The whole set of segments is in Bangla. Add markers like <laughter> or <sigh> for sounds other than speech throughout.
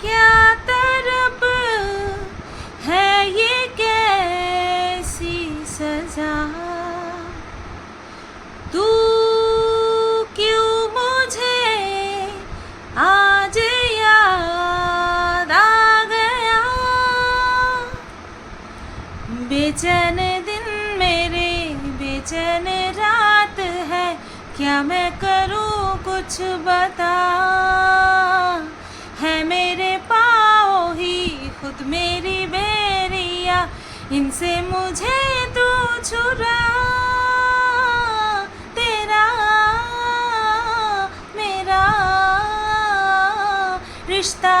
क्या है ये सजा? तू क्यों मुझे आज याद आ गया? बेचैन दिन मेरे, बेचैन रात है, क्या मैं करूँ कुछ बता है मेरे पाँव ही खुद मेरी बेरिया इनसे मुझे तू छुरा तेरा मेरा रिश्ता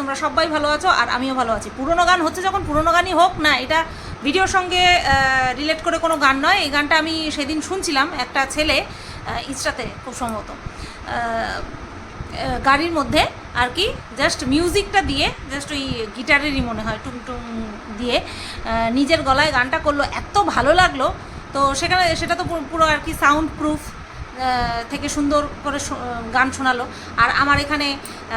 তোমরা সবাই ভালো আছো আর আমিও ভালো আছি। পুরনো গান হচ্ছে যখন পুরনো গানই হোক না, এটা ভিডিওর সঙ্গে রিলেট করে কোনো গান নয়। এই গানটা আমি সেদিন শুনছিলাম একটা ছেলে ইনস্টাতে খুব সম্ভবত গাড়ির মধ্যে আর কি জাস্ট মিউজিকটা দিয়ে জাস্ট ওই গিটারেরই মনে হয় টুং টুং দিয়ে নিজের গলায় গানটা করল। এত ভালো লাগল। তো সেখানে, সেটা তো পুরো আর কি সাউন্ড প্রুফ থেকে সুন্দর করে গান শোনালো। আর আমার এখানে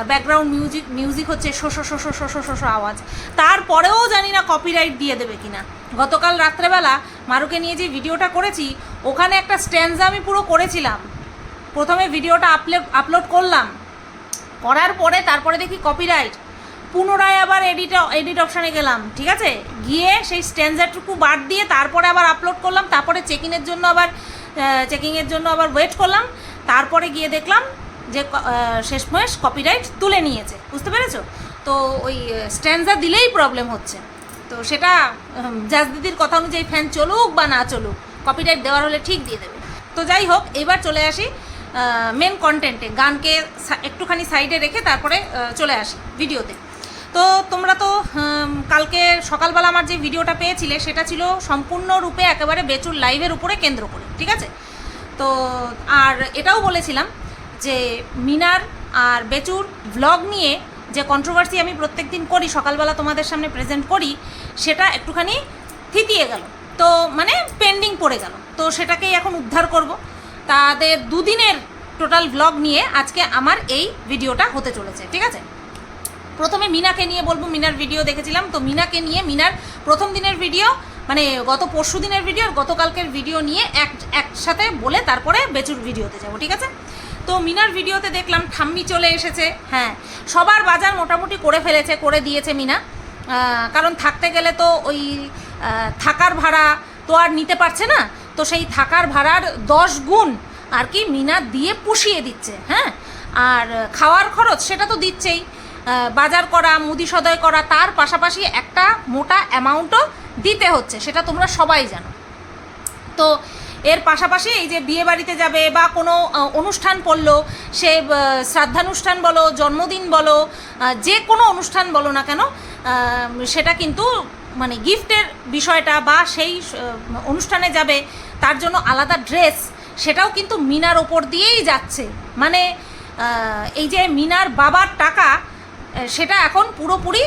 ব্যাকগ্রাউন্ড মিউজিক মিউজিক হচ্ছে শোষো শোষো শোষো শোষো আওয়াজ। তারপরেও জানি না কপিরাইট দিয়ে দেবে কিনা। গতকাল রাত্রেবেলা মারুকে নিয়ে যে ভিডিওটা করেছি, ওখানে একটা স্ট্যান্ডা আমি পুরো করেছিলাম। প্রথমে ভিডিওটা আপলোড আপলোড করলাম। করার পরে তারপরে দেখি কপিরাইট পুনরায় আবার এডিট এডিট অপশানে গেলাম, ঠিক আছে? গিয়ে সেই স্ট্যান্ডারটুকু বাদ দিয়ে তারপরে আবার আপলোড করলাম, তারপরে চেকিংয়ের জন্য আবার চেকিংয়ের জন্য আবার ওয়েট করলাম। তারপরে গিয়ে দেখলাম যে শেষমেশ কপিরাইট তুলে নিয়েছে। বুঝতে পেরেছ? তো ওই স্ট্যান্ডার দিলেই প্রবলেম হচ্ছে। তো সেটা জাজ দিদির কথা অনুযায়ী ফ্যান চলুক বা না চলুক কপিরাইট দেওয়ার হলে ঠিক দিয়ে দেবে। তো যাই হোক, এবার চলে আসি মেন কন্টেন্টে গানকে একটুখানি সাইডে রেখে তারপরে চলে আসি ভিডিওতে তো তোমরা তো কালকে সকালবেলা আমার যে ভিডিওটা পেয়েছিলে, সেটা ছিল সম্পূর্ণরূপে একেবারে বেচুর লাইভের উপরে কেন্দ্র করে, ঠিক আছে? তো, আর এটাও বলেছিলাম যে মিনার আর বেচুর ভ্লগ নিয়ে যে কন্ট্রোভার্সি আমি প্রত্যেক দিন করি, সকালবেলা তোমাদের সামনে প্রেজেন্ট করি, সেটা একটুখানি থিতিয়ে গেল। তো মানে পেন্ডিং পড়ে গেল। তো সেটাকেই এখন উদ্ধার করব। তাদের দুদিনের টোটাল ভ্লগ নিয়ে আজকে আমার এই ভিডিওটা হতে চলেছে, ঠিক আছে? প্রথমে মিনাকে নিয়ে বলব, মিনার ভিডিও দেখেছিলাম। তো মিনাকে নিয়ে, মিনার প্রথম দিনের ভিডিও মানে গত পরশু দিনের ভিডিও আর গতকালকের ভিডিও নিয়ে এক, একসাথে বলে তারপরে বেচুর ভিডিওতে যাব, ঠিক আছে? তো মিনার ভিডিওতে দেখলাম ঠাম্মি চলে এসেছে হ্যাঁ। সবার বাজার মোটামুটি করে ফেলেছে, করে দিয়েছে মিনা। কারণ থাকতে গেলে তো ওই থাকার ভাড়া তো আর নিতে পারছে না। তো সেই থাকার ভাড়ার দশ গুণ আর কি মিনা দিয়ে পুষিয়ে দিচ্ছে হ্যাঁ। আর খাওয়ার খরচ সেটা তো দিচ্ছেই। বাজার করা, মুদি সদয় করা, তার পাশাপাশি একটা মোটা অ্যামাউন্টও দিতে হচ্ছে, সেটা তোমরা সবাই জানো। তো এর পাশাপাশি এই যে বিয়ে বাড়িতে যাবে বা কোনো অনুষ্ঠান পড়ল, সে শ্রাদ্ধানুষ্ঠান বলো, জন্মদিন বলো যে কোনো অনুষ্ঠান বলো না কেন সেটা কিন্তু মানে গিফটের বিষয়টা বা সেই অনুষ্ঠানে যাবে, তার জন্য আলাদা ড্রেস, সেটাও কিন্তু মিনার ওপর দিয়েই যাচ্ছে। মানে এই যে মিনার বাবার টাকা সেটা এখন পুরোপুরি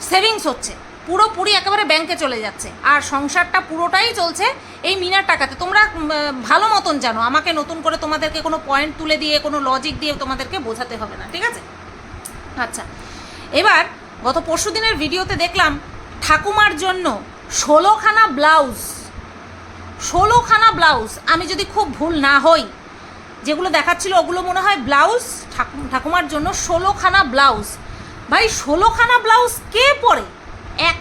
সেভিংস হচ্ছে। পুরোপুরি একেবারে ব্যাংকে চলে যাচ্ছে। আর সংসারটা পুরোটাই চলছে এই মিনার টাকাতে। তোমরা ভালো মতন জানো, আমাকে নতুন করে তোমাদেরকে কোনো পয়েন্ট তুলে দিয়ে, কোনো লজিক দিয়ে তোমাদেরকে বোঝাতে হবে না, ঠিক আছে? আচ্ছা এবার গত পরশু দিনের ভিডিওতে দেখলাম ঠাকুমার জন্য ষোলোখানা ব্লাউজ ষোলোখানা ব্লাউজ আমি যদি খুব ভুল না হই, যেগুলো দেখাচ্ছিল ওগুলো মনে হয় ব্লাউজ ঠাকু- ঠাকুমার জন্য ষোলোখানা ব্লাউজ ভাই, ষোলোখানা ব্লাউজ কে পরে? এক,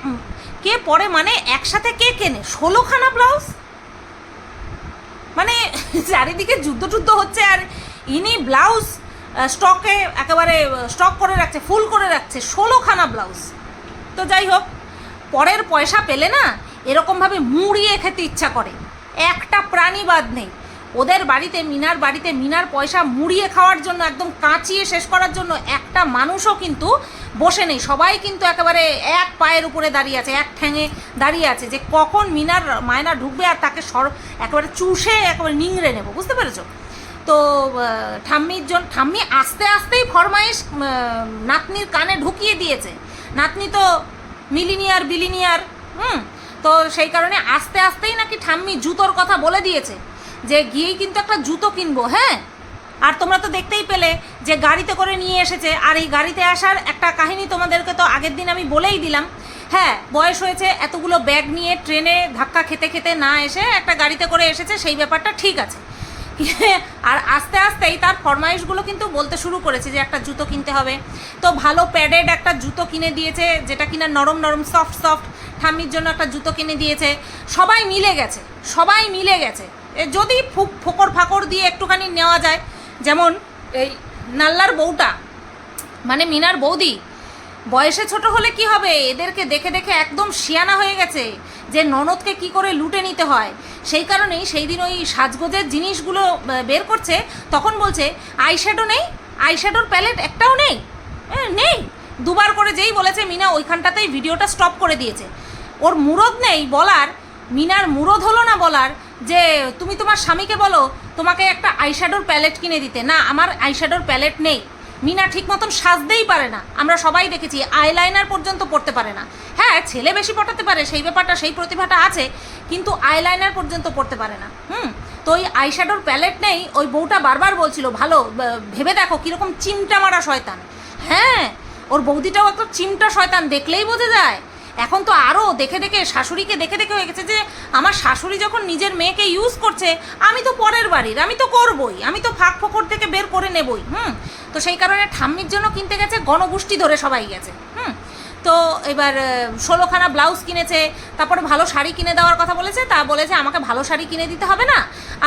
কে পরে মানে একসাথে কে কেনে? ষোলোখানা ব্লাউজ মানে <laughs> চারিদিকে যুদ্ধ টুদ্ধ হচ্ছে আর ইনি ব্লাউজ স্টকে একেবারে স্টক করে রাখছে ফুল করে রাখছে, ষোলোখানা ব্লাউজ তো যাই হোক, পরের পয়সা পেলে না, এরকমভাবে মুড়িয়ে খেতে ইচ্ছা করে। একটা প্রাণী বাদ নেই। ওদের বাড়িতে, মিনার বাড়িতে মিনার পয়সা মুড়িয়ে খাওয়ার জন্য, একদম কাঁচিয়ে শেষ করার জন্য একটা মানুষও কিন্তু বসে নেই। সবাই কিন্তু একেবারে এক পায়ের উপরে দাঁড়িয়ে আছে, এক ঠ্যাঙে দাঁড়িয়ে আছে যে কখন মিনার মায়না ঢুকবে আর তাকে সর, একেবারে চুষে একেবারে নিংড়ে নেব, বুঝতে পেরেছ? তো ঠাম্মির জন্য ঠাম্মি আস্তে আস্তেই ফরমাইশ নাতনির কানে ঢুকিয়ে দিয়েছে। নাতনি তো মিলিনিয়ার বিলিনিয়ার, হুম? তো সেই কারণে আস্তে আস্তেই নাকি ঠাম্মি জুতোর কথা বলে দিয়েছে। যে গিয়েই কিন্তু একটা জুতো কিনবো হ্যাঁ? আর তোমরা তো দেখতেই পেলে যে গাড়িতে করে নিয়ে এসেছে, আর এই গাড়িতে আসার একটা কাহিনী তোমাদেরকে তো আগের দিন আমি বলেই দিলাম। হ্যাঁ বয়স হয়েছে, এতগুলো ব্যাগ নিয়ে ট্রেনে ধাক্কা খেতে খেতে না এসে একটা গাড়িতে করে এসেছে, সেই ব্যাপারটা ঠিক আছে। <laughs> আর আস্তে আস্তেই তার ফরমাইশগুলো কিন্তু বলতে শুরু করেছে যে একটা জুতো কিনতে হবে। তো ভালো প্যাডেড একটা জুতো কিনে দিয়েছে, যেটা কিনা নরম নরম, সফট সফট, ঠাম্মির জন্য একটা জুতো কিনে দিয়েছে। সবাই মিলে গেছে, সবাই মিলে গেছে। যদি ফুক, ফোকর ফাকর দিয়ে একটুখানি নেওয়া যায়, যেমন এই নাল্লার বউটা মানে মিনার বৌদি, বয়সে ছোট হলে কি হবে? এদেরকে দেখে দেখে একদম শিয়ানা হয়ে গেছে যে ননদকে কি করে লুটে নিতে হয়। সেই কারণেই সেই দিন ওই সাজগোজের জিনিসগুলো বের করছে, তখন বলছে আইশ্যাডো নেই আইশ্যাডোর প্যালেট একটাও নেই নেই। দুবার করে যেই বলেছে, মিনা ওইখানটাতেই ভিডিওটা স্টপ করে দিয়েছে। ওর মুরদ নেই বলার, মিনার মুরদ হলো না বলার যে তুমি তোমার স্বামীকে বলো, তোমাকে একটা আইশ্যাডোর প্যালেট কিনে দিতে। না, আমার আইশ্যাডোর প্যালেট নেই। মিনা ঠিক মতন সাজতেই পারে না। আমরা সবাই দেখেছি আইলাইনার পর্যন্ত পড়তে পারে না। হ্যাঁ ছেলে বেশি পটাতে পারে, সেই ব্যাপারটা, সেই প্রতিভাটা আছে, কিন্তু আইলাইনার পর্যন্ত পড়তে পারে না। হুম, তো ওই আইশ্যাডোর প্যালেট নেই, ওই বউটা বারবার বলছিল, ভালো ভেবে দেখো কীরকম চিমটা মারা শয়তান। হ্যাঁ ওর বৌদিটাও একটা চিমটা শয়তান, দেখলেই বোঝা যায়। এখন তো আরও দেখে দেখে শাশুড়িকে দেখে দেখে হয়ে গেছে যে, আমার শাশুড়ি যখন নিজের মেয়েকে ইউজ করছে, আমি তো পরের বাড়ির, আমি তো করবই, আমি তো ফাঁক ফোকর থেকে বের করে নেবই, হুম? তো সেই কারণে ঠাম্মির জন্য কিনতে গেছে, গণগোষ্ঠী ধরে সবাই গেছে, হুম? তো এবার ষোলোখানা ব্লাউজ কিনেছে, তারপরে ভালো শাড়ি কিনে দেওয়ার কথা বলেছে, তা বলেছে আমাকে ভালো শাড়ি কিনে দিতে হবে না,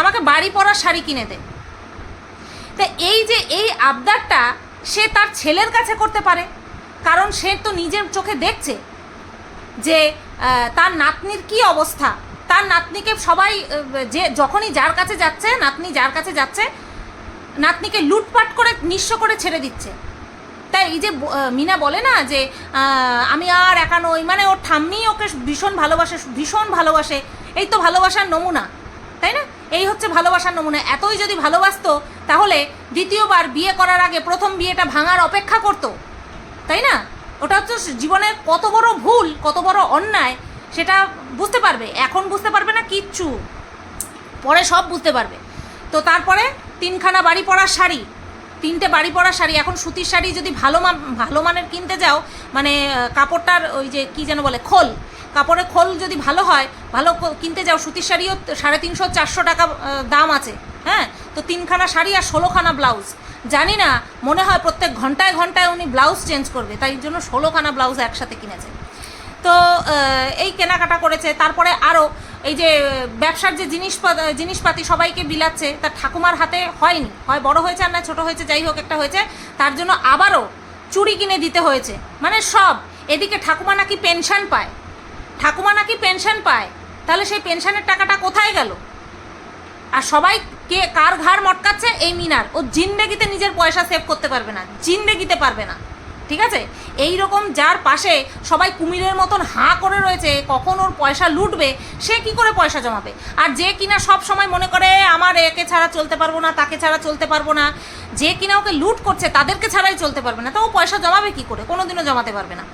আমাকে বাড়ি পরার শাড়ি কিনে দে। তা এই যে, এই আবদারটা সে তার ছেলের কাছে করতে পারে, কারণ সে তো নিজের চোখে দেখছে যে তার নাতনির কি অবস্থা? তার নাতনিকে সবাই যে, যখনই যার কাছে যাচ্ছে, নাতনি যার কাছে যাচ্ছে, নাতনিকে লুটপাট করে, নিঃস্ব করে ছেড়ে দিচ্ছে। তাই এই যে মিনা বলে না যে আমি আর একা নই মানে ওর ঠাম্মি ওকে ভীষণ ভালোবাসে ভীষণ ভালোবাসে। এই তো ভালোবাসার নমুনা, তাই না? এই হচ্ছে ভালোবাসার নমুনা। এতই যদি ভালোবাসতো, তাহলে দ্বিতীয়বার বিয়ে করার আগে প্রথম বিয়েটা ভাঙার অপেক্ষা করতো, তাই না? ওটা হচ্ছে জীবনের কত বড় ভুল, কত বড় অন্যায়, সেটা বুঝতে পারবে। এখন বুঝতে পারবে না কিচ্ছু। পরে সব বুঝতে পারবে। তো তারপরে তিনখানা বাড়ি পরার শাড়ি। তিনটে বাড়ি পরার শাড়ি। এখন সুতির শাড়ি যদি ভালো মান, ভালো মানের কিনতে যাও মানে কাপড়টার ওই যে কী যেন বলে, খোল। কাপড়ের খোল যদি ভালো হয়, ভালো কিনতে যাও, সুতির শাড়িও সাড়ে তিনশো চারশো টাকা দাম আছে। হ্যাঁ? তো তিনখানা শাড়ি আর ষোলোখানা ব্লাউজ। জানি না মনে হয় প্রত্যেক ঘন্টায় ঘন্টায় উনি ব্লাউজ চেঞ্জ করবে, তাই জন্য ষোলোখানা ব্লাউজ একসাথে কিনেছে। তো এই কেনাকাটা করেছে, তারপরে আরও এই যে, ব্যবসার যে জিনিসপাতি জিনিসপাতি সবাইকে বিলাচ্ছে তার ঠাকুমার হাতে হয়নি, হয় বড় হয়েছে আর না ছোটো হয়েছে, যাই হোক একটা হয়েছে, তার জন্য আবারও চুরি কিনে দিতে হয়েছে মানে সব, এদিকে ঠাকুমা নাকি পেনশন পায়, ঠাকুমা নাকি পেনশন পায়, তাহলে সেই পেনশনের টাকাটা কোথায় গেল? আর সবাই কে কার ঘাড় মটকাচ্ছে এই মিনার। ও জিন্দেগিতে নিজের পয়সা সেভ করতে পারবে না জিন্দেগিতে পারবে না। ঠিক আছে? এই রকম যার পাশে সবাই কুমিরের মতন হাঁ করে রয়েছে, কখন ওর পয়সা লুটবে, সে কি করে পয়সা জমাবে? আর যে কিনা সব সময় মনে করে, আমার একে ছাড়া চলতে পারব না, তাকে ছাড়া চলতে পারব না। যে কিনা ওকে লুট করছে, তাদেরকে ছাড়াই চলতে পারবে না। তো ও পয়সা জমাবে কি করে? কোনো দিনও জমাতে পারবে না।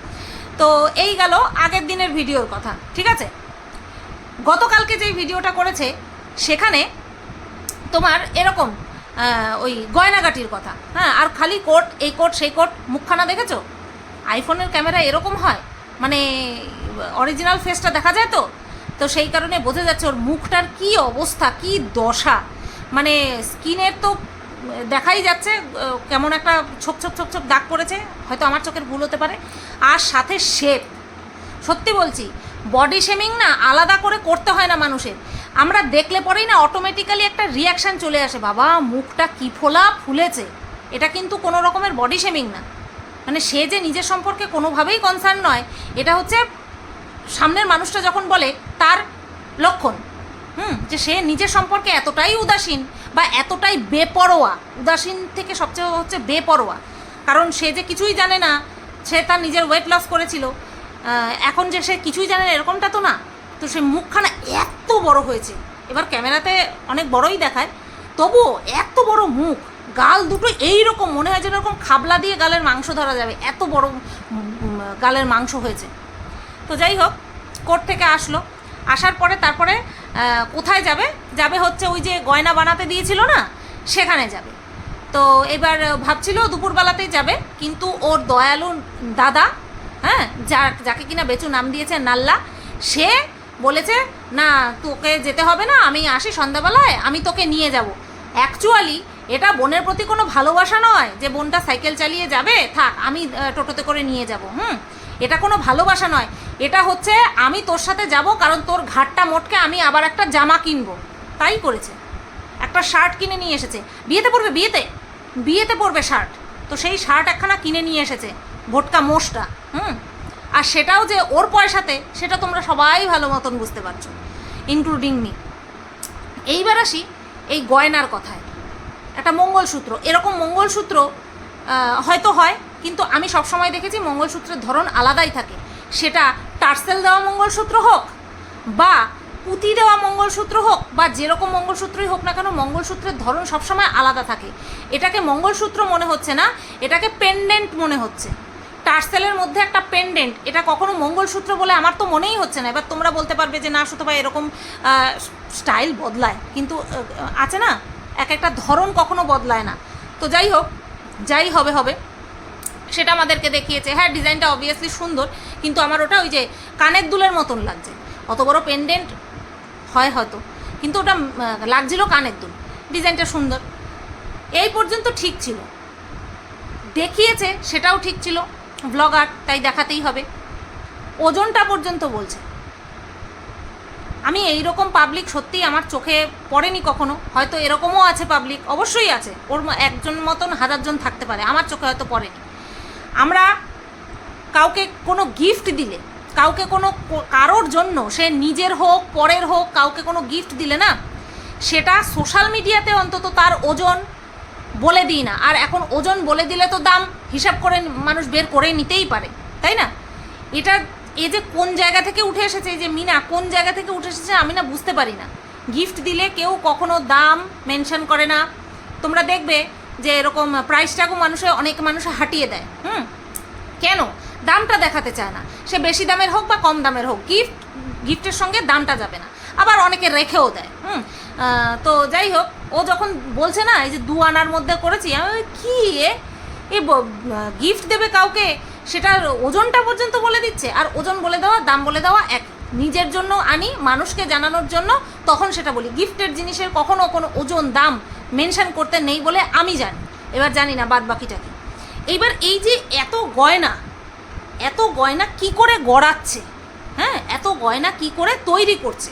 তো এই গেল আগের দিনের ভিডিওর কথা। ঠিক আছে? গতকালকে যে ভিডিওটা করেছে, সেখানে তোমার এরকম ওই গয়নাগাটির কথা। হ্যাঁ আর খালি কোট, এই কোট, সেই কোট, মুখখানা দেখেছ? আইফোনের ক্যামেরা এরকম হয়? মানে অরিজিনাল ফেসটা দেখা যায় তো? তো সেই কারণে বোঝা যাচ্ছে ওর মুখটার কি অবস্থা, কি দশা। মানে স্কিনের তো দেখাই যাচ্ছে কেমন একটা ছোপ ছোপ ছোপ ছোপ দাগ পড়েছে, হয়তো আমার চোখের ভুল হতে পারে। আর সাথে শেপ সত্যি বলছি বডি শেমিং না আলাদা করে করতে হয় না মানুষের। আমরা দেখলে পরেই না অটোমেটিক্যালি একটা রিয়াকশান চলে আসে। বাবা, মুখটা কি ফোলা? ফুলেছে। এটা কিন্তু কোনো রকমের বডি শেমিং না। মানে সে যে নিজের সম্পর্কে কোনোভাবেই কনসার্ন নয়, এটা হচ্ছে সামনের মানুষটা যখন বলে তার লক্ষণ। হুম, যে সে নিজের সম্পর্কে এতটাই উদাসীন বা এতটাই বেপরোয়া, উদাসীন থেকে সবচেয়ে হচ্ছে বেপরোয়া। কারণ সে যে কিছুই জানে না, সে তার নিজের ওয়েট লস করেছিল। এখন যে সে কিছুই জানে না, এরকমটা তো না। তো সে মুখখানা এত বড় হয়েছে। এবার ক্যামেরাতে অনেক বড়ই দেখায়, তবুও এত বড় মুখ, গাল দুটো এই রকম মনে হয় যেন এরকম খাবলা দিয়ে গালের মাংস ধরা যাবে, এত বড় গালের মাংস হয়েছে। তো যাই হোক, কোর্ট থেকে আসলো। আসার পরে তারপরে কোথায় যাবে? যাবে হচ্ছে ওই যে গয়না বানাতে দিয়েছিল না, সেখানে যাবে। তো এবার ভাবছিল দুপুরবেলাতেই যাবে, কিন্তু ওর দয়ালু দাদা হ্যাঁ যা যাকে কিনা বেচু নাম দিয়েছে নাল্লা, সে বলেছে, না, তোকে যেতে হবে না, আমি আসি সন্ধ্যাবেলায়, আমি তোকে নিয়ে যাব। অ্যাকচুয়ালি এটা বোনের প্রতি কোনো ভালোবাসা নয় যে বোনটা সাইকেল চালিয়ে যাবে, থাক, আমি টোটোতে করে নিয়ে যাব। হুম, এটা কোনো ভালোবাসা নয়। এটা হচ্ছে, আমি তোর সাথে যাব কারণ তোর ঘাটটা মোটকে আমি আবার একটা জামা কিনবো। তাই করেছে। একটা শার্ট কিনে নিয়ে এসেছে। বিয়েতে পড়বে বিয়েতে? বিয়েতে পড়বে শার্ট। তো সেই শার্ট একখানা কিনে নিয়ে এসেছে, ভোটকা মোষটা। হুম আর সেটাও যে ওর পয়সাতে, সেটা তোমরা সবাই ভালো মতন বুঝতে পারছ ইনক্লুডিং মি এইবার আসি এই গয়নার কথায়। একটা মঙ্গলসূত্র। এরকম মঙ্গলসূত্র হয়তো হয়, কিন্তু আমি সবসময় দেখেছি মঙ্গলসূত্রের ধরন আলাদাই থাকে। সেটা টার্সেল দেওয়া মঙ্গলসূত্র হোক, বা পুঁতি দেওয়া মঙ্গলসূত্র হোক, বা যেরকম মঙ্গলসূত্রই হোক না কেন, মঙ্গলসূত্রের ধরন সবসময় আলাদা থাকে। এটাকে মঙ্গলসূত্র মনে হচ্ছে না, এটাকে পেন্ডেন্ট মনে হচ্ছে। টার্সেলের মধ্যে একটা পেন্ডেন্ট এটা কখনো মঙ্গলসূত্র বলে আমার তো মনেই হচ্ছে না। এবার তোমরা বলতে পারবে যে, না সুতো ভাই এরকম স্টাইল বদলায়। কিন্তু আছে না? এক একটা ধরন কখনো বদলায় না। তো যাই হোক, যাই হবে হবে। সেটা আমাদেরকে দেখিয়েছে। হ্যাঁ ডিজাইনটা অবভিয়াসলি সুন্দর, কিন্তু আমার ওটা ওই যে কানের দুলের মতন লাগছে। অত বড় পেন্ডেন্ট হয় হয়তো, কিন্তু ওটা লাগছিল কানের দুল। ডিজাইনটা সুন্দর। এই পর্যন্ত ঠিক ছিল। দেখিয়েছে, সেটাও ঠিক ছিল। ব্লগার তাই দেখাতেই হবে। ওজনটা পর্যন্ত বলছে। আমি এই রকম পাবলিক সত্যিই আমার চোখে পড়েনি কখনো। হয়তো এরকমও আছে পাবলিক অবশ্যই আছে। ওর একজন মতন হাজারজন থাকতে পারে। আমার চোখে হয়তো পড়েনি। আমরা কাউকে কোনো গিফট দিলে, কাউকে কোনো কারোর জন্য, সে নিজের হোক, পরের হোক, কাউকে কোনো গিফট দিলে না, সেটা সোশ্যাল মিডিয়াতে অন্তত তার ওজন বলে দিই না। আর এখন ওজন বলে দিলে তো দাম হিসাব করে মানুষ বের করে নিতেই পারে, তাই না? এটা এ যে কোন জায়গা থেকে উঠে এসেছে, এই যে মিনা, কোন জায়গা থেকে উঠে এসেছে আমি না বুঝতে পারি না। গিফট দিলে কেউ কখনো দাম মেনশন করে না। তোমরা দেখবে যে এরকম প্রাইসটাকেও মানুষে, অনেক মানুষ হাঁটিয়ে দেয়। হুম? কেন? দামটা দেখাতে চায় না। সে বেশি দামের হোক বা কম দামের হোক, গিফট গিফটের সঙ্গে দামটা যাবে না। আবার অনেকে রেখেও দেয়, হুম? তো যাই হোক, ও যখন বলছে না, এই যে দু আনার মধ্যে করেছি, আমি কী এ? এ গিফট দেবে কাউকে? সেটার ওজনটা পর্যন্ত বলে দিচ্ছে, আর ওজন বলে দেওয়া, দাম বলে দেওয়া এক। নিজের জন্য আনি, মানুষকে জানানোর জন্য, তখন সেটা বলি। গিফটের জিনিসের কখনো কোনো ওজন, দাম মেনশন করতে নেই বলে আমি জানি। এবার জানি না বাদ বাকিটা কি। এইবার এই যে এত গয়না এত গয়না কি করে গড়াচ্ছে? হ্যাঁ এত গয়না কি করে তৈরি করছে?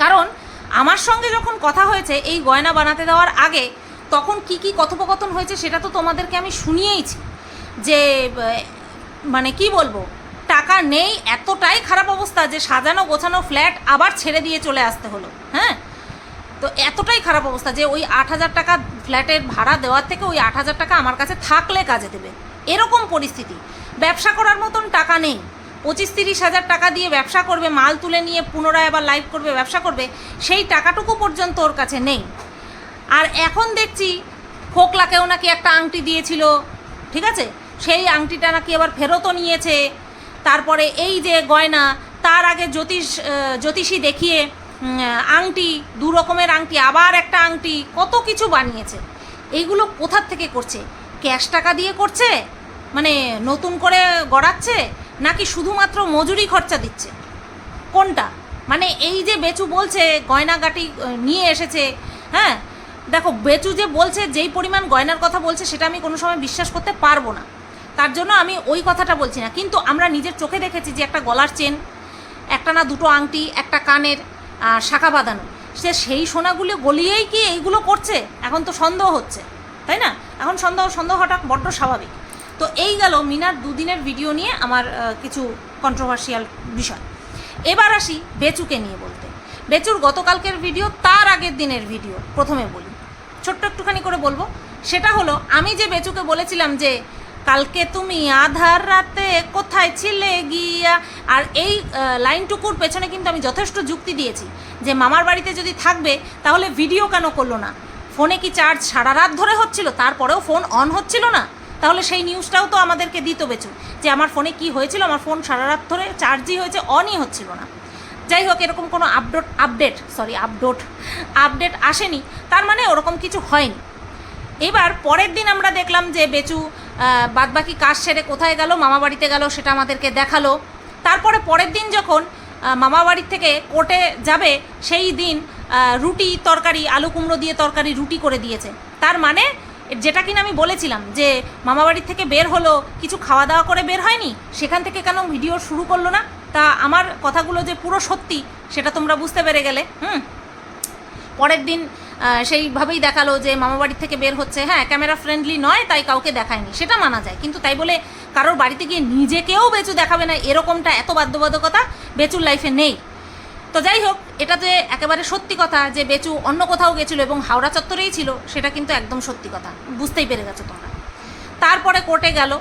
কারণ আমার সঙ্গে যখন কথা হয়েছে, এই গয়না বানাতে দেওয়ার আগে তখন কি কি কথোপকথন হয়েছে সেটা তো তোমাদেরকে আমি শুনিয়েইছি। যে মানে কি বলব, টাকা নেই, এতটাই খারাপ অবস্থা যে সাজানো গোছানো ফ্ল্যাট আবার ছেড়ে দিয়ে চলে আসতে হলো হ্যাঁ? তো এতটাই খারাপ অবস্থা যে ওই আট হাজার টাকা ফ্ল্যাটের ভাড়া দেওয়ার থেকে ওই আট হাজার টাকা আমার কাছে থাকলে কাজে দেবে। এরকম পরিস্থিতি। ব্যবসা করার মতন টাকা নেই। পঁচিশ তিরিশ হাজার টাকা দিয়ে ব্যবসা করবে, মাল তুলে নিয়ে পুনরায় আবার লাইভ করবে, ব্যবসা করবে, সেই টাকাটুকু পর্যন্ত ওর কাছে নেই। আর এখন দেখছি খোকলাকেও নাকি একটা আংটি দিয়েছিল, ঠিক আছে? সেই আংটিটা নাকি আবার ফেরতও নিয়েছে। তারপরে এই যে গয়না, তার আগে জ্যোতিষ জ্যোতিষী দেখিয়ে আংটি, দু রকমের আংটি, আবার একটা আংটি, কত কিছু বানিয়েছে। এইগুলো কোথার থেকে করছে? ক্যাশ টাকা দিয়ে করছে? মানে নতুন করে গড়াচ্ছে? নাকি শুধুমাত্র মজুরি খরচা দিচ্ছে? কোনটা? মানে এই যে বেচু বলছে, গয়নাগাটি নিয়ে এসেছে হ্যাঁ? দেখো, বেচু যে বলছে, যেই পরিমাণ গয়নার কথা বলছে, সেটা আমি কোনো সময় বিশ্বাস করতে পারব না। তার জন্য আমি ওই কথাটা বলছি না। কিন্তু আমরা নিজের চোখে দেখেছি যে একটা গলার চেন, একটা না দুটো আংটি, একটা কানের শাখা বাঁধানো। সে সেই সোনাগুলো গলিয়েই কি এইগুলো করছে? এখন তো সন্দেহ হচ্ছে, তাই না? এখন সন্দেহ সন্দেহ বড্ড স্বাভাবিক। তো এই গেল মিনার দুদিনের ভিডিও নিয়ে আমার কিছু কন্ট্রোভার্সিয়াল বিষয়। এবার আসি বেচুকে নিয়ে বলতে। বেচুর গতকালকের ভিডিও তার আগের দিনের ভিডিও প্রথমে বলি। ছোট্ট একটুখানি করে বলব। সেটা হলো, আমি যে বেচুকে বলেছিলাম যে, কালকে তুমি আধার রাতে কোথায় ছিলে গিয়া? আর এই লাইনটুকুর পেছনে কিন্তু আমি যথেষ্ট যুক্তি দিয়েছি যে, মামার বাড়িতে যদি থাকবে, তাহলে ভিডিও কেন করল না? ফোনে কি চার্জ সারা রাত ধরে হচ্ছিল? তারপরেও ফোন অন হচ্ছিল না? তাহলে সেই নিউজটাও তো আমাদেরকে দিত বেচু যে আমার ফোনে কি হয়েছিল, আমার ফোন সারা রাত ধরে চার্জই হয়েছে অনই হচ্ছিল না। যাই হোক, এরকম কোনো update update sorry update update আসেনি। তার মানে ওরকম কিছু হয়নি। এবার পরের দিন আমরা দেখলাম যে বেচু বাদবাকি কাজ সেরে কোথায় গেল, মামা বাড়িতে গেল সেটা আমাদেরকে দেখাল। তারপরে পরের দিন যখন মামা বাড়ির থেকে কোর্টে যাবে, সেই দিন রুটি তরকারি, আলু কুমড়ো দিয়ে তরকারি রুটি করে দিয়েছে। তার মানে যেটা কিনা আমি বলেছিলাম যে মামা বাড়ির থেকে বের হলো, কিছু খাওয়া দাওয়া করে বের হয়নি, সেখান থেকে কেন ভিডিও শুরু করল না? তা আমার কথাগুলো যে পুরো সত্যি, সেটা তোমরা বুঝতে পেরে গেলে, হুম? পরের দিন সেইভাবেই দেখাল যে মামাবাড়ির থেকে বের হচ্ছে। হ্যাঁ ক্যামেরা ফ্রেন্ডলি নয়, তাই কাউকে দেখায়নি, সেটা মানা যায়। কিন্তু তাই বলে কারোর বাড়িতে গিয়ে নিজেকেও বেচু দেখাবে না, এরকমটা এত বাধ্যবাধকতা বেচুর লাইফে নেই। তো যাই হোক এটা যে একেবারে সত্যি কথা যে বেচু অন্য কোথাও গেছিল এবং হাওড়া চত্বরেই ছিল, সেটা কিন্তু একদম সত্যি কথা। বুঝতেই পেরে গেছো তোমরা। তারপরে কোর্টে গেল।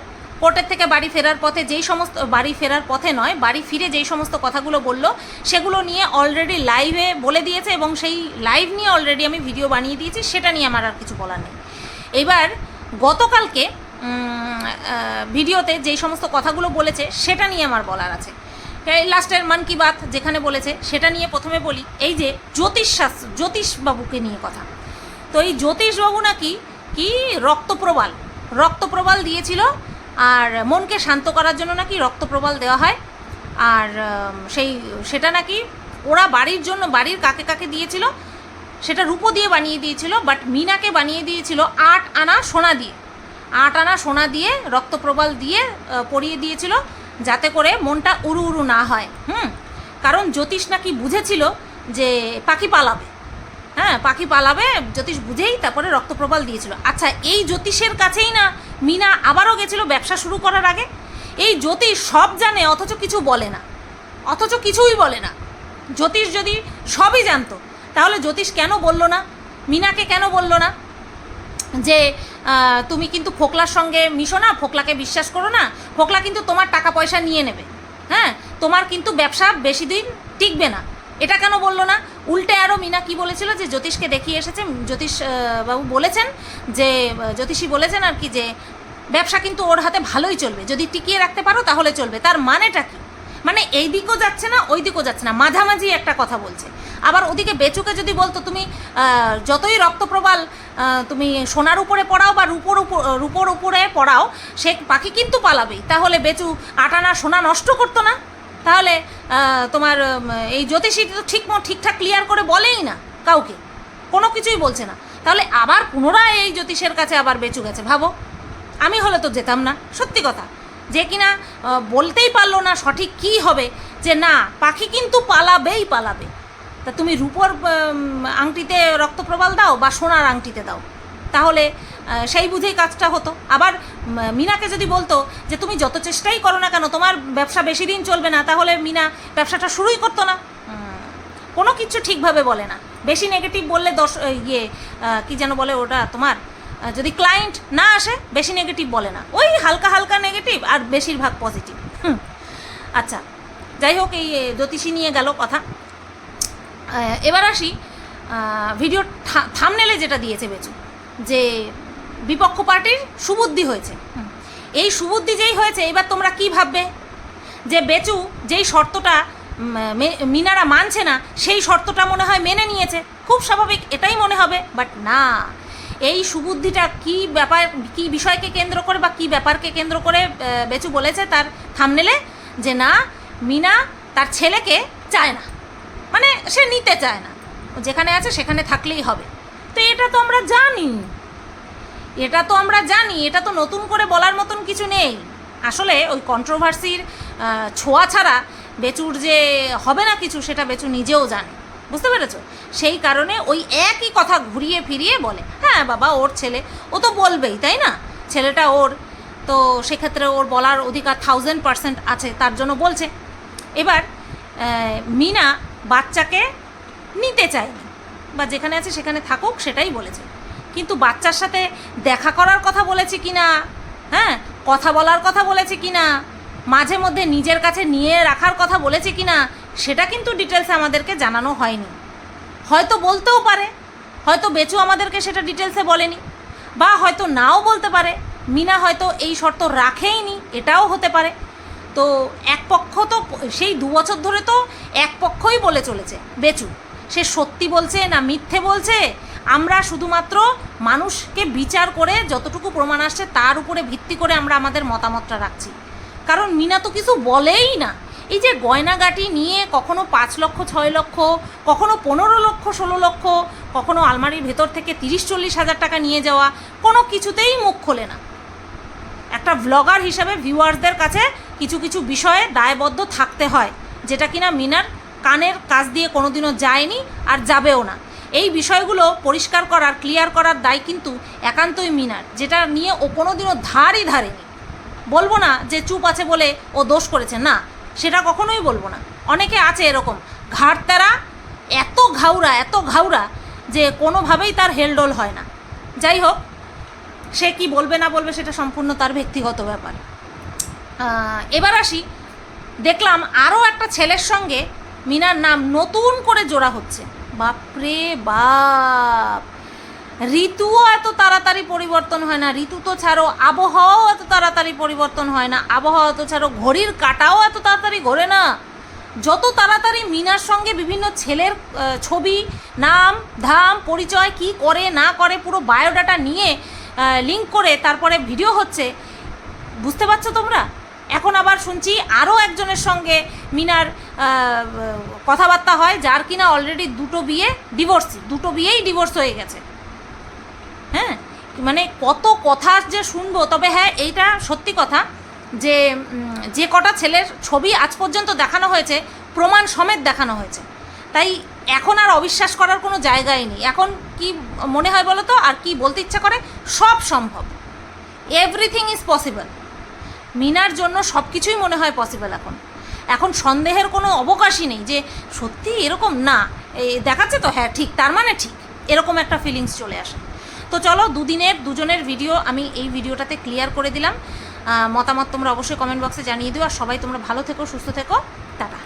কোর্টের থেকে বাড়ি ফেরার পথে যেই সমস্ত, বাড়ি ফেরার পথে নয়, বাড়ি ফিরে যেই সমস্ত কথাগুলো বলল, সেগুলো নিয়ে অলরেডি লাইভে বলে দিয়েছে এবং সেই লাইভ নিয়ে অলরেডি আমি ভিডিও বানিয়ে দিয়েছি, সেটা নিয়ে আমার আর কিছু বলার নেই। এবার গতকালকে ভিডিওতে যেই সমস্ত কথাগুলো বলেছে, সেটা নিয়ে আমার বলার আছে। এই লাস্টের মান কি বাত যেখানে বলেছে, সেটা নিয়ে প্রথমে বলি, এই যে জ্যোতিষ শাস্ত্র, জ্যোতিষবাবুকে নিয়ে কথা। তো এই জ্যোতিষবাবু নাকি কি রক্তপ্রবাল রক্তপ্রবাল দিয়েছিল, আর মনকে শান্ত করার জন্য নাকি রক্তপ্রবাল দেওয়া হয়, আর সেই, সেটা নাকি ওরা বাড়ির জন্য, বাড়ির কাকে কাকে দিয়েছিল, সেটা রূপো দিয়ে বানিয়ে দিয়েছিল বাট মিনাকে বানিয়ে দিয়েছিল আট আনা সোনা দিয়ে। আট আনা সোনা দিয়ে রক্তপ্রবাল দিয়ে পরিয়ে দিয়েছিল যাতে করে মনটা উড়ু উড়ু না হয়, হুম? কারণ জ্যোতিষ নাকি বুঝেছিল যে পাখি পালাবে। হ্যাঁ পাখি পালাবে, জ্যোতিষ বুঝেই তারপরে রক্তপ্রবাল দিয়েছিল। আচ্ছা এই জ্যোতিষের কাছেই না মিনা আবারও গেছিল ব্যবসা শুরু করার আগে? এই জ্যোতিষ সব জানে, অথচ কিছু বলে না। অথচ কিছুই বলে না। জ্যোতিষ যদি সবই জানতো, তাহলে জ্যোতিষ কেন বলল না? মিনাকে কেন বলল না? যে তুমি কিন্তু ফোকলার সঙ্গে মিশো না, ফোকলাকে বিশ্বাস করো না। ফোকলা কিন্তু তোমার টাকা পয়সা নিয়ে নেবে। হ্যাঁ? তোমার কিন্তু ব্যবসা বেশি দিন টিকবে না। এটা কেন বলল না? উল্টে আরও মিনা কি বলেছিল যে, জ্যোতিষকে দেখিয়ে এসেছে, জ্যোতিষ বাবু বলেছেন যে জ্যোতিষী বলেছেন আর কি যে, ব্যবসা কিন্তু ওর হাতে ভালোই চলবে। যদি টিকিয়ে রাখতে পারো তাহলে চলবে। তার মানেটা কি? মানে এই দিকও যাচ্ছে না, ওই দিকও যাচ্ছে না। মাঝামাঝি একটা কথা বলছে। আবার ওদিকে বেচুকে যদি বলতো, তুমি যতই রক্তপ্রবাল তুমি সোনার উপরে পড়াও বা রূপোর উপর, রূপোর উপরে পড়াও, সে পাখি কিন্তু পালাবেই। তাহলে বেচু আটানা সোনা নষ্ট করতো না। তাহলে তোমার এই জ্যোতিষী তো ঠিক ঠিকঠাক ক্লিয়ার করে বলেই না কাউকে। কোনো কিছুই বলছে না। তাহলে আবার পুনরায় এই জ্যোতিষের কাছে আবার বেচু গেছে। ভাবো, আমি হলে তো যেতাম না। সত্যি কথা। যে কিনা বলতেই পারল না সঠিক কি হবে, যে না, পাখি কিন্তু পালাবেই পালাবে। তা তুমি রূপোর আংটিতে রক্তপ্রবাল দাও বা সোনার আংটিতে দাও। তাহলে সেই বুঝেই কাজটা হতো। আবার মিনাকে যদি বলতো যে তুমি যত চেষ্টাই করো না কেন, তোমার ব্যবসা বেশি দিন চলবে না, তাহলে মিনা ব্যবসাটা শুরুই করতো না। কোনো কিছু ঠিকভাবে বলে না। বেশি নেগেটিভ বললে দশ ইয়ে কি যেন বলে ওটা তোমার যদি ক্লায়েন্ট না আসে, বেশি নেগেটিভ বলে না। ওই হালকা হালকা নেগেটিভ আর বেশিরভাগ পজিটিভ আচ্ছা যাই হোক, এই জ্যোতিষী নিয়ে গেল কথা। এবার আসি ভিডিও থামনেলে যেটা দিয়েছে বেচু যে বিপক্ষ পার্টির সুবুদ্ধি হয়েছে। এই সুবুদ্ধি যেই হয়েছে এবার তোমরা কি ভাববে? যে বেচু যেই শর্তটা মিনারা মানছে না সেই শর্তটা মনে হয় মেনে নিয়েছে। খুব স্বাভাবিক এটাই মনে হবে বাট না। এই সুবুদ্ধিটা কি ব্যাপার কি বিষয়কে কেন্দ্র করে বা কি ব্যাপারকে কেন্দ্র করে বেচু বলেছে তার থামনেলে যে না মিনা তার ছেলেকে চায় না। মানে সে নিতে চায় না। যেখানে আছে সেখানে থাকলেই হবে। তো এটা তো আমরা জানি। এটা তো আমরা জানি। এটা তো নতুন করে বলার মতন কিছু নেই। আসলে ওই কন্ট্রোভার্সির ছোঁয়া ছাড়া বেচুর যে হবে না কিছু, সেটা বেচু নিজেও জানে। বুঝতে পেরেছ? সেই কারণে ওই একই কথা ঘুরিয়ে ফিরিয়ে বলে হ্যাঁ বাবা, ওর ছেলে। ও তো বলবেই, তাই না? ছেলেটা ওর। তো সেক্ষেত্রে ওর বলার অধিকার থাউজেন্ড পার্সেন্ট আছে, তার জন্য বলছে। এবার মিনা বাচ্চাকে নিতে চায়নি। বা যেখানে আছে সেখানে থাকুক, সেটাই বলেছে। কিন্তু বাচ্চার সাথে দেখা করার কথা বলেছে কি না হ্যাঁ? কথা বলার কথা বলেছে কি না মাঝে মধ্যে নিজের কাছে নিয়ে রাখার কথা বলেছে কি না সেটা কিন্তু ডিটেলসে আমাদেরকে জানানো হয়নি। হয়তো বলতেও পারে, হয়তো বেচু আমাদেরকে সেটা ডিটেলসে বলেনি, বা হয়তো নাও বলতে পারে। মিনা হয়তো এই শর্ত রাখেইনি, এটাও হতে পারে। তো এক পক্ষ তো সেই দু বছর ধরে তো এক পক্ষই বলে চলেছে, বেচু। সে সত্যি বলছে না মিথ্যে বলছে? আমরা শুধুমাত্র মানুষকে বিচার করে যতটুকু প্রমাণ আসছে তার উপরে ভিত্তি করে আমরা আমাদের মতামতটা রাখছি। কারণ মিনা তো কিছু বলেই না। এই যে গয়নাগাটি নিয়ে কখনো পাঁচ লক্ষ, ছয় লক্ষ, কখনো পনেরো লক্ষ, ষোলো লক্ষ, কখনো আলমারির ভেতর থেকে তিরিশ, চল্লিশ হাজার টাকা নিয়ে যাওয়া, কোনো কিছুতেই মুখ খোলে না। একটা ব্লগার হিসাবে ভিউয়ার্সদের কাছে কিছু কিছু বিষয়ে দায়বদ্ধ থাকতে হয়, যেটা কিনা মিনার কানের কাজ দিয়ে কোনোদিনও যায়নি আর যাবেও না। এই বিষয়গুলো পরিষ্কার করার ক্লিয়ার করার দায় কিন্তু একান্তই মিনার, যেটা নিয়ে ও কোনোদিনও ধারই ধারেনি। বলব না যে চুপ আছে বলে ও দোষ করেছে, না, সেটা কখনোই বলব না। অনেকে আছে এরকম, ঘাড়তারা এত ঘাউরা এত ঘাউরা যে কোনোভাবেই তার হেলডোল হয় না। যাই হোক, সে কি বলবে না বলবে সেটা সম্পূর্ণ তার ব্যক্তিগত ব্যাপার। এবার আসি। দেখলাম আরও একটা ছেলের সঙ্গে মিনার নাম নতুন করে জোড়া হচ্ছে। বাপরে বাপ! ঋতুও এত তাড়াতাড়ি পরিবর্তন হয় না। ঋতু তো ছাড়ো, আবহাওয়াও এত তাড়াতাড়ি পরিবর্তন হয় না। আবহাওয়া তো ছাড়ো, ঘড়ির কাটাও এত তাড়াতাড়ি ঘোরে না। যত তাড়াতাড়ি মিনার সঙ্গে বিভিন্ন ছেলের ছবি, নাম, ধাম, পরিচয়, কি করে, না করে, পুরো বায়োডাটা নিয়ে লিঙ্ক করে তারপরে ভিডিও হচ্ছে। বুঝতে পারছ তোমরা? এখন আবার শুনছি আরও একজনের সঙ্গে মিনার কথাবার্তা হয়, যার কিনা অলরেডি দুটো বিয়ে ডিভোর্সি দুটো বিয়েই ডিভোর্স হয়ে গেছে। হ্যাঁ? মানে কত কথা যে শুনব, তবে হ্যাঁ এইটা সত্যি কথা যে যে কটা ছেলের ছবি আজ পর্যন্ত দেখানো হয়েছে, প্রমাণ সমেত দেখানো হয়েছে। তাই এখন আর অবিশ্বাস করার কোনো জায়গাই নেই। এখন কি মনে হয় বলো তো? আর কি বলতে ইচ্ছা করে? সব সম্ভব। এভরিথিং ইজ পসিবল মিনার জন্য সব কিছুই মনে হয় পসিবল এখন। এখন সন্দেহের কোনো অবকাশই নেই যে সত্যি এরকম? না। দেখাচ্ছে তো হ্যাঁ ঠিক, তার মানে ঠিক। এরকম একটা ফিলিংস চলে আসে। তো চলো, দুদিনের, দুজনের ভিডিও আমি এই ভিডিওটাতে ক্লিয়ার করে দিলাম। মতামত তোমরা অবশ্যই কমেন্ট বক্সে জানিয়ে দিও। আর সবাই তোমরা ভালো থেকো, সুস্থ থেকো। টাটা।